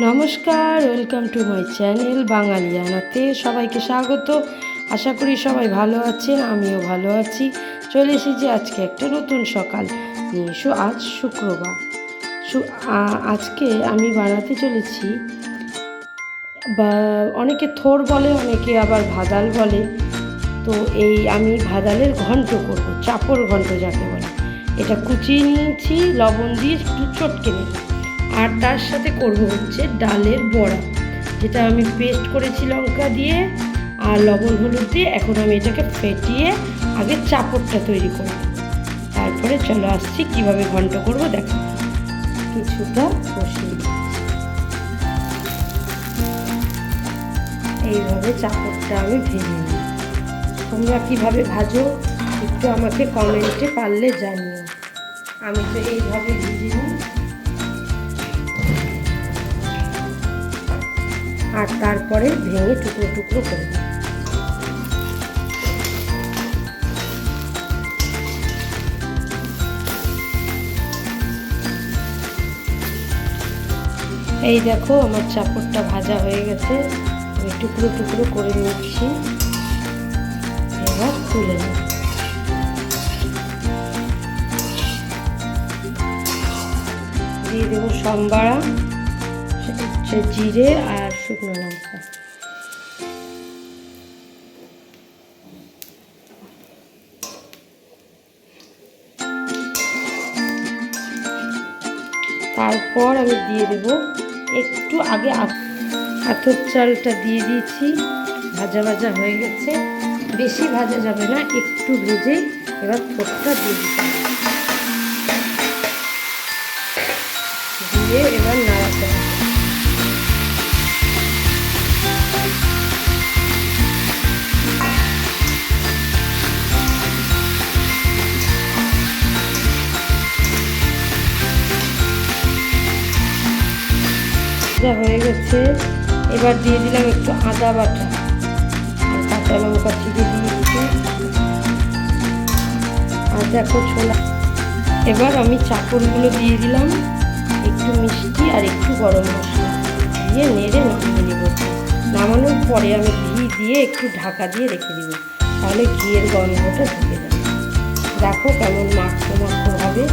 নমস্কার welcome to my channel Bangali বাঙালিয়ানাতে সবাইকে স্বাগত। আশা করি সবাই ভালো আছেন, আমিও ভালো আছি। চলে এসেছি আজকে একটা নতুন সকাল নিয়ে। এসো আজ শুক্রবার। সু- আজকে আমি বানাতে চলেছি, বা, অনেকে থোর বলে, অনেকে আবার ভাদাল বলে। তো এই আমি ভাদালের ঘন্ট করব, চাপড় ঘন্ট যাকে বলে। এটা কুচিয়ে নিয়েছি, লবণ দিয়ে একটু চটকে নেব আর তার সাথে করব হচ্ছে ডালের বড়া। যেটা আমি পেস্ট করেছি লঙ্কা দিয়ে আর লবণ হলুদ দিয়ে, এখন আমি এটাকে ফেটিয়ে আগে চাপড়টা তৈরি করব। তারপরে চলো আসছি, কীভাবে ঘন্ট করব দেখো। কিছুটা বসিয়ে এইভাবে চাপড়টা আমি ভেজে নিই তোমরা কীভাবে ভাজো, একটু আমাকে কমেন্টে পারলে জানিও। আমি তো এইভাবে ভেজে আর তারপরে ভেঙে টুকরো টুকরো করে দিই এই দেখো আমার চাপড়টা ভাজা হয়ে গেছে। আমি টুকরো টুকরো করে নিচ্ছি। এবার তুলে নেব দিয়ে দেবো সম্বারা সেটা হচ্ছে জিরে আর শুকনো লঙ্কা। তারপর আমি দিয়ে দেব একটু আগে আত- আতর চালটা দিয়ে দিয়েছি। ভাজা ভাজা হয়ে গেছে। বেশি ভাজা যাবে না, একটু ভেজে এবার থোটটা দিয়ে দিতে দিয়ে এবার ভাজা হয়ে গেছে। এবার দিয়ে দিলাম একটু আদা বাটা। কাঁচা লঙ্কা চিড়ে দিয়েছি। আর দেখো ছোলা। এবার আমি চাকরগুলো দিয়ে দিলাম। একটু মিষ্টি আর একটু গরম মশলা। দিয়ে নেড়ে নামিয়ে নেব। নামানোর পরে আমি ঘি দিয়ে একটু ঢাকা দিয়ে রেখে দেবো। তাহলে ঘিয়ের গন্ধটা ঢুকে যাবে। দেখো কেমন মাখো মাখো হবে।